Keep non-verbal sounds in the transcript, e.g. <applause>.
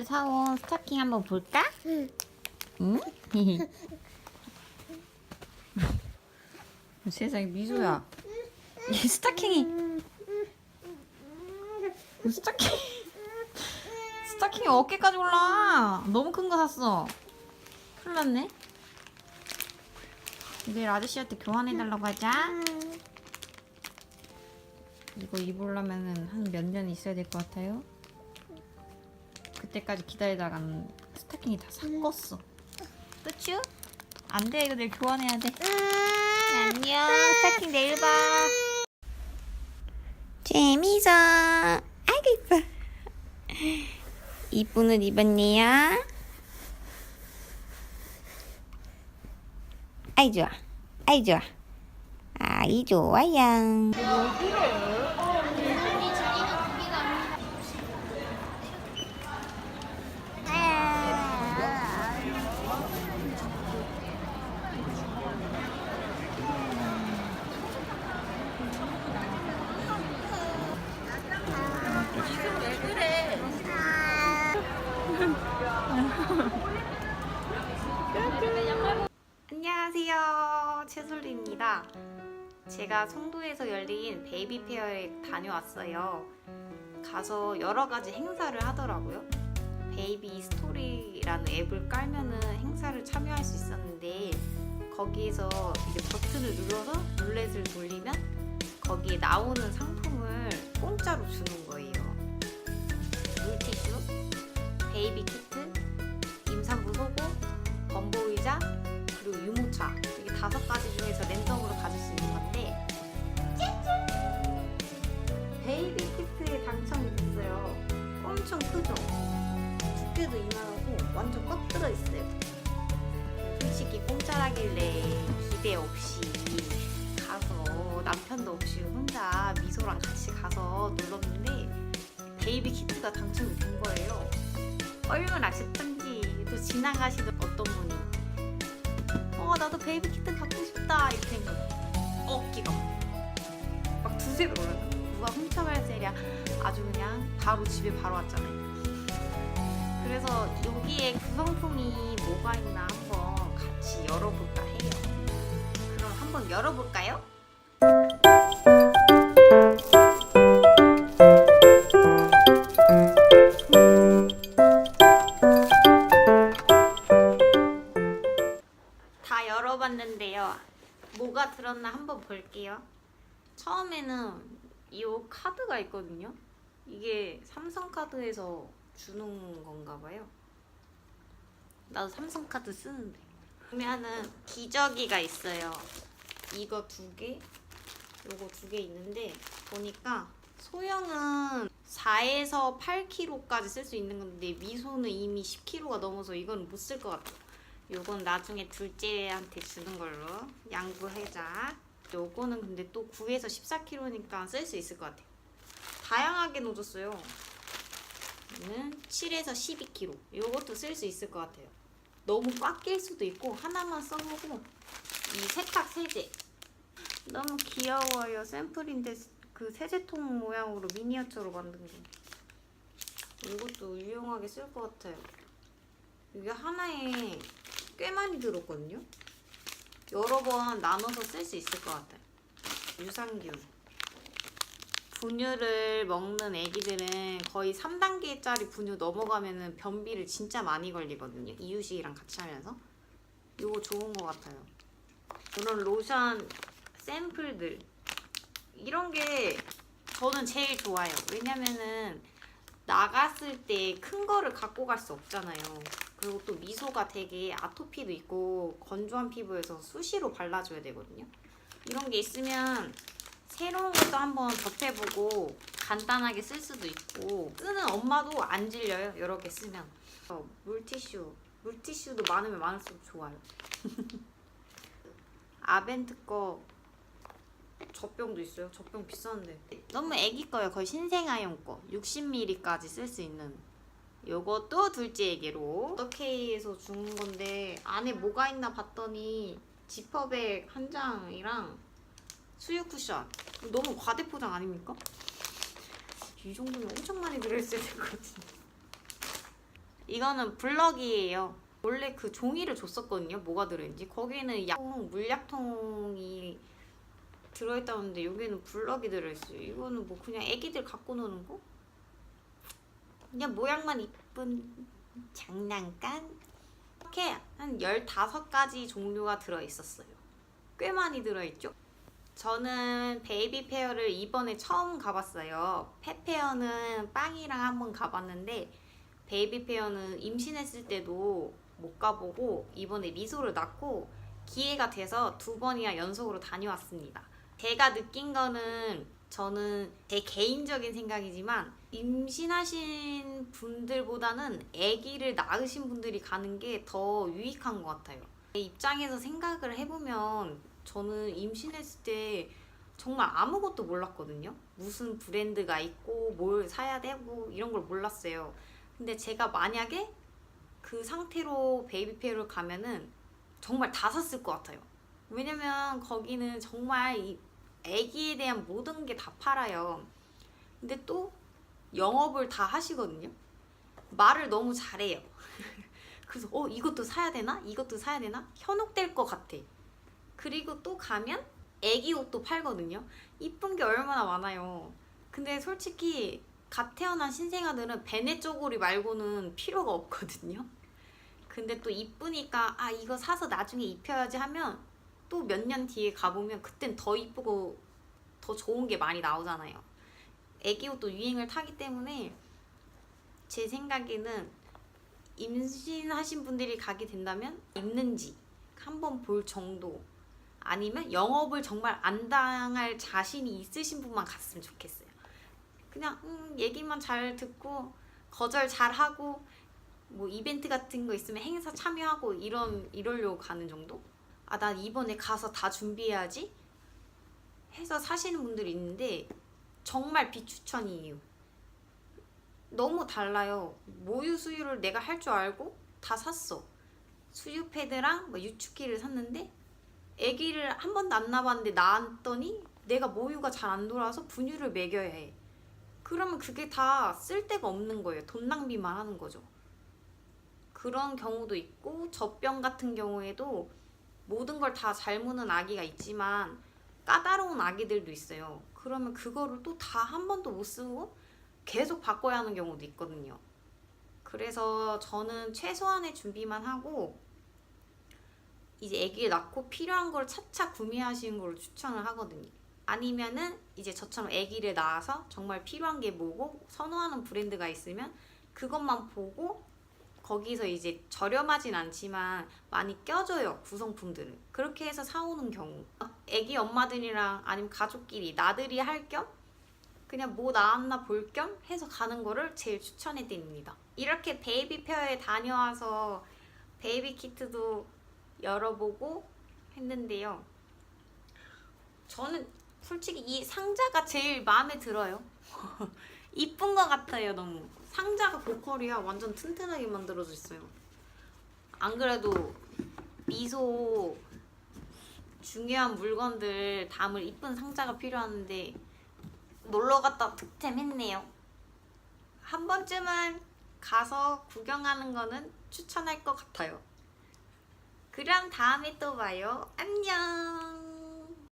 오늘 사온 스타킹 한번 볼까? 응. 응? <laughs> 세상에 미소야. 이 스타킹이 이 스타킹 스타킹이 어깨까지 올라. 너무 큰 거 샀어. 큰일 났네. 내일 아저씨한테 교환해 달라고 하자. 이거 입으려면은 한몇 년 있어야 될 것 같아요. 그때까지 기다리다가는 스타킹이 다 삭었어. 끝이요? 안 돼, 이거 내일 교환해야 돼. 안녕, 스타킹 내일 봐. 재미서. 아이고, 이뻐. 이쁜 옷 입었네요. 아이, 좋아. 아이, 좋아. 아이, 좋아요. 안녕하세요. 최솔리입니다. 제가 송도에서 열린 베이비 페어에 다녀왔어요. 가서 여러 가지 행사를 하더라고요. 베이비 스토리라는 앱을 깔면은 행사를 참여할 수 있었는데 거기에서 이제 버튼을 눌러서 룰렛을 돌리면 거기에 나오는 상품을 공짜로 주는 거예요. 물티슈, 베이비 키트, 건보의자, 그리고 유모차 이게 다섯 가지 중에서 랜덤으로 가질 수 있는 건데 베이비 키트에 당첨이 됐어요. 엄청 크죠? 두께도 이만하고 완전 꽉 들어 있어요. 솔직히 공짜라길래 기대 없이 가서 남편도 없이 혼자 미소랑 같이 가서 눌렀는데 베이비 키트가 당첨이 된 거예요. 얼마나 싶은지 또 지나가시는 어떤 분이 어 나도 베이비 키트 갖고 싶다 이렇게 된 거예요. 어깨가 막 두세 배 올랐다. 누가 훔쳐갈 세랴 아주 그냥 바로 집에 바로 왔잖아요. 그래서 여기에 구성품이 뭐가 있나 한번 같이 열어볼까 해요. 그럼 한번 열어볼까요? 있거든요. 이게 삼성카드에서 주는 건가 봐요. 나도 삼성카드 쓰는데. 보면은 기저귀가 있어요. 이거 두 개, 요거 두 개 있는데 보니까 소형은 4에서 8kg까지 쓸 수 있는 건데 미소는 이미 10kg가 넘어서 이건 못 쓸 것 같아요. 요건 나중에 둘째한테 주는 걸로 양보하자. 요거는 근데 또 9에서 14kg니까 쓸 수 있을 것 같아요. 다양하게 넣어줬어요. 얘는 7에서 12kg. 요것도 쓸 수 있을 것 같아요. 너무 꽉 낄 수도 있고 하나만 써보고 이 세탁 세제 너무 귀여워요. 샘플인데 그 세제통 모양으로 미니어처로 만든 거. 이것도 유용하게 쓸 것 같아요. 이게 하나에 꽤 많이 들었거든요. 여러 번 나눠서 쓸 수 있을 것 같아요. 유산균. 분유를 먹는 애기들은 거의 3단계짜리 분유 넘어가면은 변비를 진짜 많이 걸리거든요. 이유식이랑 같이 하면서. 이거 좋은 것 같아요. 이런 로션 샘플들. 이런 게 저는 제일 좋아요. 왜냐면은 나갔을 때 큰 거를 갖고 갈 수 없잖아요. 그리고 또 미소가 되게 아토피도 있고 건조한 피부에서 수시로 발라줘야 되거든요. 이런 게 있으면 새로운 것도 한번 접해보고 간단하게 쓸 수도 있고 쓰는 엄마도 안 질려요. 여러 개 쓰면. 어, 물티슈. 물티슈도 많으면 많을수록 좋아요. <laughs> 아벤트 거 젖병도 있어요. 젖병 비싼데. 너무 애기 거예요. 거의 신생아용 거. 60ml까지 쓸 수 있는. 요것도 둘째에게로 어케이에서 주는 건데 안에 뭐가 있나 봤더니 지퍼백 한 장이랑 수유 쿠션. 너무 과대 포장 아닙니까? 이 정도면 엄청 많이 들어있어야 될 것 같은데. 이거는 블럭이에요. 원래 그 종이를 줬었거든요. 뭐가 들어있는지. 거기는 약통, 물약통이 들어있다는데 여기는 블럭이 들어있어요. 이거는 뭐 그냥 애기들 갖고 노는 거? 그냥 모양만 이쁜 장난감? 이렇게 한 15가지 종류가 들어있었어요. 꽤 많이 들어있죠? 저는 베이비 페어를 이번에 처음 가봤어요. 펫페어는 빵이랑 한번 가봤는데 베이비 페어는 임신했을 때도 못 가보고 이번에 미소를 낳고 기회가 돼서 두 번이나 연속으로 다녀왔습니다. 제가 느낀 거는 저는 제 개인적인 생각이지만 임신하신 분들보다는 아기를 낳으신 분들이 가는 게 더 유익한 것 같아요. 제 입장에서 생각을 해보면 저는 임신했을 때 정말 아무것도 몰랐거든요. 무슨 브랜드가 있고 뭘 사야 되고 이런 걸 몰랐어요. 근데 제가 만약에 그 상태로 베이비페어를 가면은 정말 다 샀을 것 같아요. 왜냐면 거기는 정말 이 아기에 대한 모든 게 다 팔아요. 근데 또 영업을 다 하시거든요. 말을 너무 잘해요. <laughs> 그래서 어 이것도 사야 되나? 이것도 사야 되나? 현혹될 것 같아. 그리고 또 가면 애기 옷도 팔거든요. 이쁜 게 얼마나 많아요. 근데 솔직히 갓 태어난 신생아들은 베네 쪼고리 말고는 필요가 없거든요. 근데 또 이쁘니까 아 이거 사서 나중에 입혀야지 하면 또 몇 년 뒤에 가보면 그땐 더 이쁘고 더 좋은 게 많이 나오잖아요. 애기 옷도 유행을 타기 때문에 제 생각에는 임신하신 분들이 가게 된다면 입는지 한번 볼 정도 아니면 영업을 정말 안 당할 자신이 있으신 분만 갔으면 좋겠어요. 그냥 음, 얘기만 잘 듣고 거절 잘 하고 뭐 이벤트 같은 거 있으면 행사 참여하고 이런 이러려고 가는 정도? 아, 난 이번에 가서 다 준비해야지 해서 사시는 분들이 있는데 정말 비추천이에요. 너무 달라요. 모유 수유를 내가 할 줄 알고 다 샀어. 수유 패드랑 뭐 유축기를 샀는데 아기를 한 번도 안 낳아봤는데 낳았더니 내가 모유가 잘 안 돌아서 분유를 먹여야 해. 그러면 그게 다 쓸데가 없는 거예요. 돈 낭비만 하는 거죠. 그런 경우도 있고 젖병 같은 경우에도 모든 걸 다 잘 무는 아기가 있지만 까다로운 아기들도 있어요. 그러면 그거를 또 다 한 번도 못 쓰고 계속 바꿔야 하는 경우도 있거든요. 그래서 저는 최소한의 준비만 하고 이제 아기를 낳고 필요한 걸 차차 구매하시는 걸 추천을 하거든요. 아니면은 이제 저처럼 아기를 낳아서 정말 필요한 게 뭐고 선호하는 브랜드가 있으면 그것만 보고 거기서 이제 저렴하진 않지만 많이 껴줘요 구성품들을. 그렇게 해서 사오는 경우. 아기 엄마들이랑 아니면 가족끼리 나들이 할 겸 그냥 뭐 나왔나 볼 겸 해서 가는 거를 제일 추천해 드립니다. 이렇게 베이비 페어에 다녀와서 베이비 키트도 열어보고 했는데요. 저는 솔직히 이 상자가 제일 마음에 들어요. <laughs> 이쁜 것 같아요 너무. 상자가 보컬이야. 완전 튼튼하게 만들어져 있어요. 안 그래도 미소 중요한 물건들 담을 이쁜 상자가 필요한데 놀러 갔다 득템했네요. 한 번쯤은 가서 구경하는 거는 추천할 것 같아요 그럼 다음에 또 봐요. 안녕